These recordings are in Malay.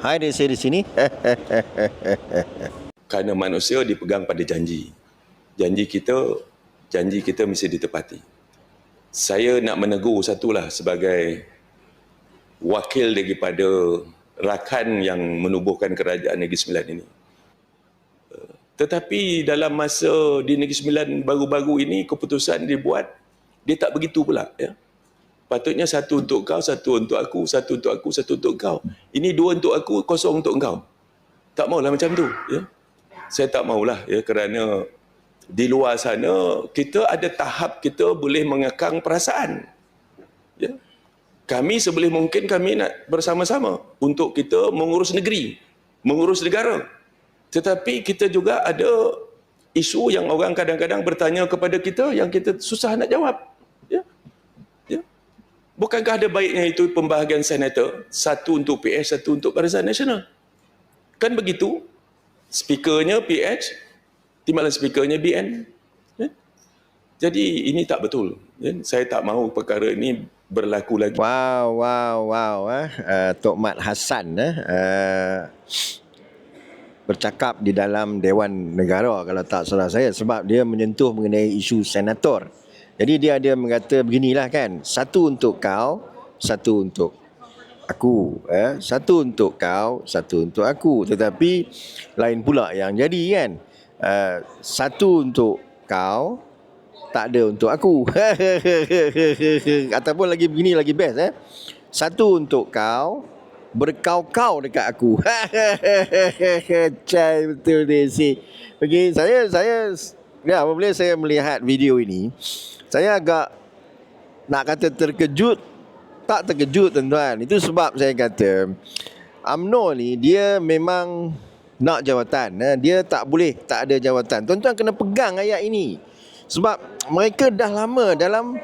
Hai dia saya di sini. Kerana manusia dipegang pada janji. Janji kita, janji kita mesti ditepati. Saya nak menegur satulah sebagai wakil daripada rakan yang menubuhkan kerajaan Negeri Sembilan ini. Tetapi dalam masa di Negeri Sembilan baru-baru ini keputusan dibuat dia tak begitu pula ya. Patutnya satu untuk kau, satu untuk aku, satu untuk aku, satu untuk kau. Ini dua untuk aku, kosong untuk kau. Tak maulah macam tu ya. Saya tak maulah ya kerana di luar sana kita ada tahap kita boleh mengekang perasaan. Ya. Kami seboleh mungkin kami nak bersama-sama untuk kita mengurus negeri, mengurus negara. Tetapi kita juga ada isu yang orang kadang-kadang bertanya kepada kita yang kita susah nak jawab. Bukankah ada baiknya itu pembahagian senator, satu untuk PH, satu untuk Barisan Nasional? Kan begitu? Speakernya PH, timbalan speakernya BN. Ya? Jadi ini tak betul. Ya? Saya tak mahu perkara ini berlaku lagi. Wow, wow, wow. Eh. Uh, Tok Mat Hassan eh. Uh, bercakap di dalam Dewan Negara kalau tak salah saya sebab dia menyentuh mengenai isu senator. Jadi dia ada mengata beginilah kan. Satu untuk kau, satu untuk aku. Eh. Satu untuk kau, satu untuk aku. Tetapi lain pula yang jadi kan. Uh, satu untuk kau, tak ada untuk aku. Ataupun lagi begini lagi best eh. Satu untuk kau, berkau-kau dekat aku. Cai betul dia si. Okey, saya saya ya apabila saya melihat video ini, saya agak nak kata terkejut tak terkejut tuan-tuan. Itu sebab saya kata AMNO ni dia memang nak jawatan. Eh. Dia tak boleh tak ada jawatan. Tuan-tuan kena pegang ayat ini. Sebab mereka dah lama dalam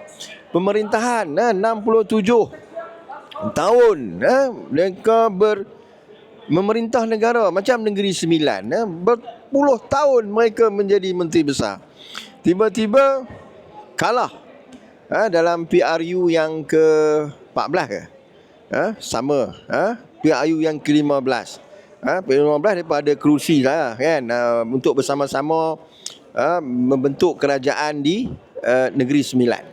pemerintahan eh, 67 tahun eh, mereka ber memerintah negara macam negeri sembilan eh, berpuluh tahun mereka menjadi menteri besar. Tiba-tiba kalah eh, dalam PRU yang ke-14 ke? Eh, sama eh, PRU yang ke-15 eh, PRU 15 daripada kerusi lah kan? Uh, untuk bersama-sama uh, membentuk kerajaan di uh, negeri sembilan.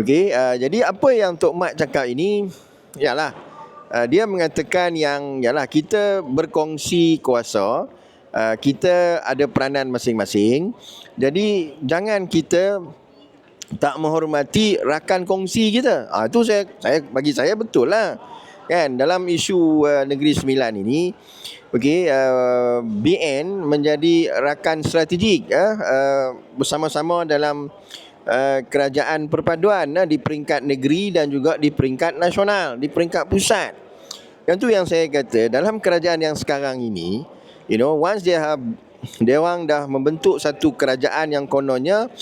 Okey, uh, jadi apa yang Tok Mat cakap ini ialah uh, dia mengatakan yang ialah kita berkongsi kuasa, uh, kita ada peranan masing-masing. Jadi jangan kita tak menghormati rakan kongsi kita. Ah uh, itu saya saya bagi saya betul lah. Kan dalam isu uh, negeri sembilan ini Okey, uh, BN menjadi rakan strategik uh, uh, bersama-sama dalam kerajaan perpaduan uh, di peringkat negeri dan juga di peringkat nasional, di peringkat pusat. Yang tu yang saya kata dalam kerajaan yang sekarang ini, you know, once dia have dia orang dah membentuk satu kerajaan yang kononnya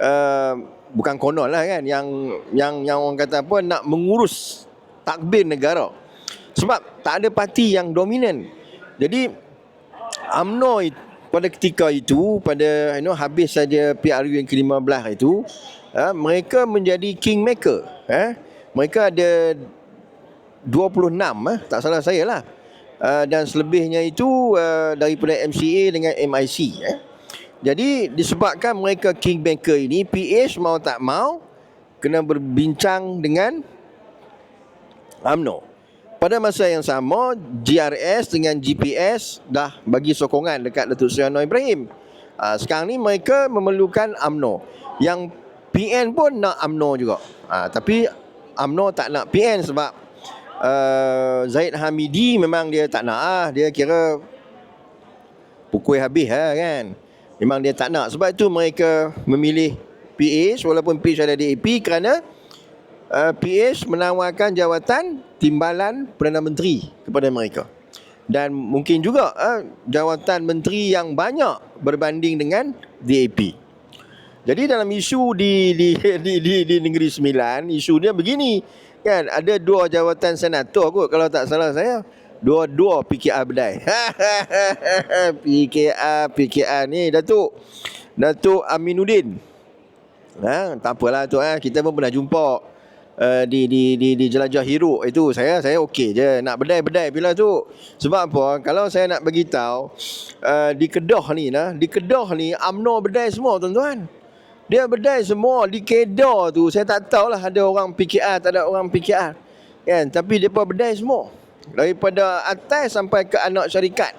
uh, bukan konon lah kan yang yang yang orang kata apa nak mengurus takbir negara. Sebab tak ada parti yang dominan jadi UMNO pada ketika itu pada you know habis saja PRU yang ke-15 itu ha, mereka menjadi kingmaker eh. Mereka ada 26 eh tak salah saya lah. Uh, dan selebihnya itu uh, daripada MCA dengan MIC eh. Jadi disebabkan mereka kingmaker ini PH mau tak mau kena berbincang dengan UMNO pada masa yang sama GRS dengan GPS dah bagi sokongan dekat Datuk Seri Anwar Ibrahim. Uh, sekarang ni mereka memerlukan AMNO. Yang PN pun nak AMNO juga. Uh, tapi AMNO tak nak PN sebab uh, Zaid Hamidi memang dia tak nak ah, dia kira pukul habis lah kan. Memang dia tak nak sebab itu mereka memilih PH walaupun PH ada DAP kerana uh, eh, PH menawarkan jawatan timbalan Perdana Menteri kepada mereka. Dan mungkin juga uh, jawatan menteri yang banyak berbanding dengan DAP. Jadi dalam isu di di di di, di Negeri Sembilan, isu dia begini. Kan ada dua jawatan senator kot kalau tak salah saya. Dua-dua PKR berdai. PKR, PKR ni Datuk. Datuk Aminuddin. Ha, tak apalah tu eh. Kita pun pernah jumpa uh, di di di di jelajah hiruk itu saya saya okey je nak bedai-bedai bila tu. Sebab apa? Kalau saya nak bagi tahu uh, di Kedah ni nah, di Kedah ni UMNO bedai semua tuan-tuan. Dia bedai semua di Kedah tu. Saya tak tahulah ada orang PKR tak ada orang PKR. Kan? Tapi depa bedai semua. Daripada atas sampai ke anak syarikat.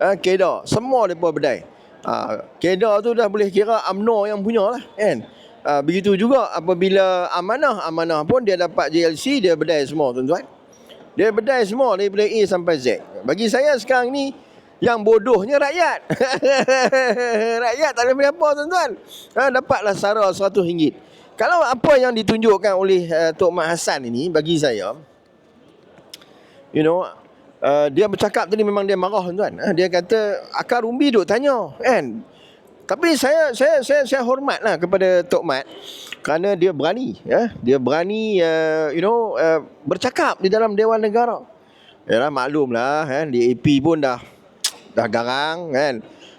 Ha, Kedah. Semua depa bedai. Ha, Kedah tu dah boleh kira UMNO yang punya lah. Kan? Ha, begitu juga apabila amanah. Amanah pun dia dapat JLC, dia bedai semua tuan-tuan. Dia bedai semua daripada A sampai Z. Bagi saya sekarang ni, yang bodohnya rakyat. rakyat tak boleh apa tuan-tuan. Ha, dapatlah sara RM100. Kalau apa yang ditunjukkan oleh uh, Tok Mat Hassan ini, bagi saya, you know, uh, dia bercakap tadi memang dia marah tuan. Uh, dia kata akar umbi duk tanya kan. Tapi saya saya saya saya hormatlah kepada Tok Mat kerana dia berani ya. Dia berani uh, you know uh, bercakap di dalam Dewan Negara. Yalah maklumlah kan di AP pun dah dah garang kan.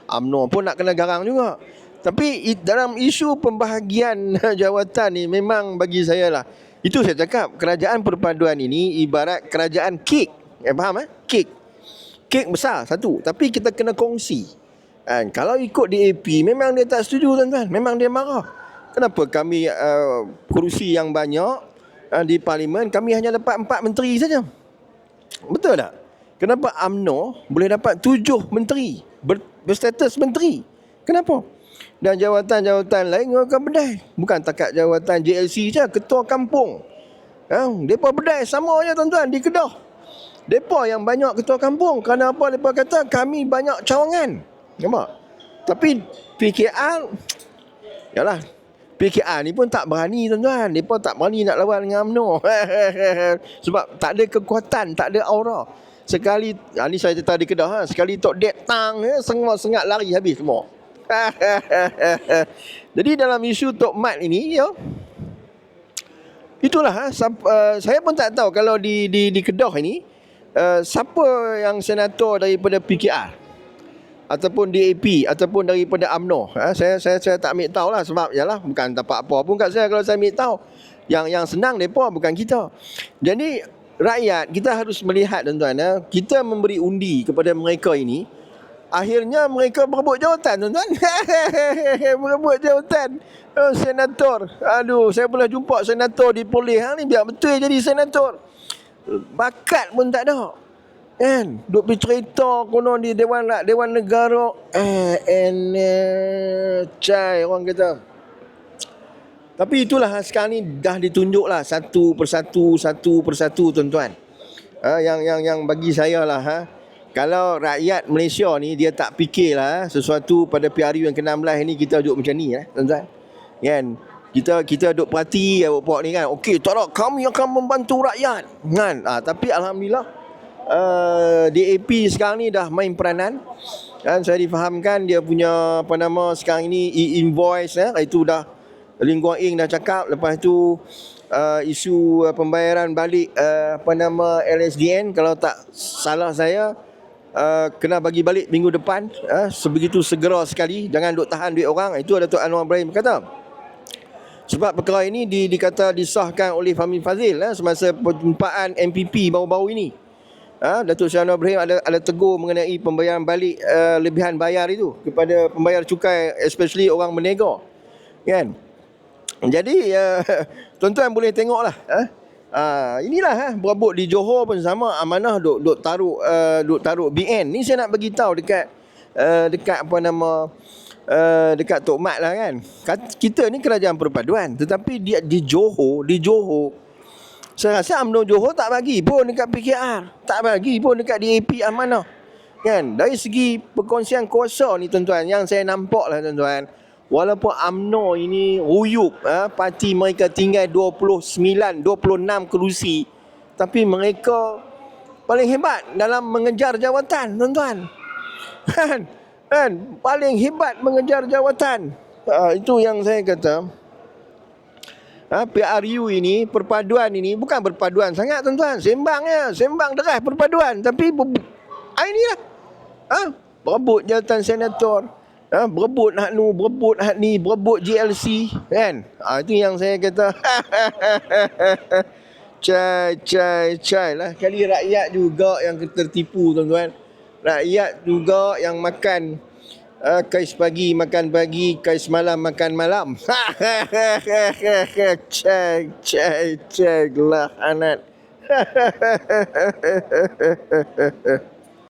UMNO pun nak kena garang juga. Tapi dalam isu pembahagian jawatan ni memang bagi saya lah. Itu saya cakap kerajaan perpaduan ini ibarat kerajaan kek Eh, faham eh? Kek. Kek besar satu. Tapi kita kena kongsi. Kan? Kalau ikut DAP, memang dia tak setuju tuan-tuan. Memang dia marah. Kenapa kami uh, kerusi yang banyak uh, di parlimen, kami hanya dapat empat menteri saja? Betul tak? Kenapa AMNO boleh dapat tujuh menteri? Ber, berstatus menteri. Kenapa? Dan jawatan-jawatan lain akan bedai. Bukan takat jawatan JLC saja, ketua kampung. Ha, mereka bedai sama aja tuan-tuan di Kedah. Depa yang banyak ketua kampung kerana apa depa kata kami banyak cawangan. Nampak? Tapi PKR yalah PKR ni pun tak berani tuan-tuan. Depa tak berani nak lawan dengan UMNO. Sebab tak ada kekuatan, tak ada aura. Sekali ha, ni saya cerita di Kedah ha, sekali tok dek tang ya, sengat-sengat lari habis semua. Jadi dalam isu Tok Mat ini ya Itulah ha, uh, saya pun tak tahu kalau di di di Kedah ini uh, siapa yang senator daripada PKR ataupun DAP ataupun daripada AMNO ha, saya saya saya tak ambil tahu lah sebab yalah bukan dapat apa pun kat saya kalau saya ambil tahu. Yang yang senang depa bukan kita. Jadi rakyat kita harus melihat tuan-tuan ya, kita memberi undi kepada mereka ini akhirnya mereka berebut jawatan tuan-tuan. Berebut jawatan. Oh, senator. Aduh saya pernah jumpa senator di polis. Ha, ni biar betul jadi senator. Bakat pun tak ada. Kan? Duk pergi cerita konon di Dewan Dewan Negara eh eh cai orang kata. Tapi itulah sekarang ni dah ditunjuklah satu persatu satu persatu tuan-tuan. Ha, yang yang yang bagi saya lah ha. Kalau rakyat Malaysia ni dia tak fikirlah ha, sesuatu pada PRU yang ke-16 ni kita duduk macam ni eh tuan-tuan. Kan? kita kita duk perhati puak ni kan okey tak nak kami akan membantu rakyat kan ah, tapi alhamdulillah uh, DAP sekarang ni dah main peranan. Kan saya difahamkan dia punya apa nama sekarang ini e-invoice eh. Itu dah Ling Kuan Ing dah cakap. Lepas tu uh, isu uh, pembayaran balik uh, apa nama LSDN kalau tak salah saya uh, kena bagi balik minggu depan uh, sebegitu segera sekali jangan duk tahan duit orang. Itu ada Tok Anwar Ibrahim kata. Sebab perkara ini di, dikata disahkan oleh Fahmi Fazil eh, semasa perjumpaan MPP baru-baru ini. Ha, Datuk Syahno Ibrahim ada, ada tegur mengenai pembayaran balik uh, lebihan bayar itu kepada pembayar cukai especially orang berniaga. Kan? Jadi uh, tuan-tuan boleh tengoklah eh. Uh, inilah eh, berabuk di Johor pun sama amanah duk duk taruh uh, duk taruh BN. Ni saya nak bagi tahu dekat uh, dekat apa nama uh, dekat Tok Mat lah kan. Kita ni kerajaan perpaduan tetapi dia di Johor, di Johor saya rasa UMNO Johor tak bagi pun dekat PKR, tak bagi pun dekat DAP Amanah. Kan? Dari segi perkongsian kuasa ni tuan-tuan yang saya nampak lah tuan-tuan. Walaupun UMNO ini ruyuk, ha, parti mereka tinggal 29, 26 kerusi. Tapi mereka paling hebat dalam mengejar jawatan tuan-tuan. Kan? kan paling hebat mengejar jawatan ha, itu yang saya kata ha, PRU ini perpaduan ini bukan perpaduan sangat tuan-tuan sembangnya sembang deras perpaduan tapi ha, inilah ha, berebut jawatan senator Ha, berebut hak nu, berebut hak ni, berebut GLC kan. Ha, itu yang saya kata. cai cai cai lah kali rakyat juga yang tertipu tuan-tuan. Rakyat juga yang makan uh, kais pagi makan pagi, kais malam makan malam. cai cai cai lah anak.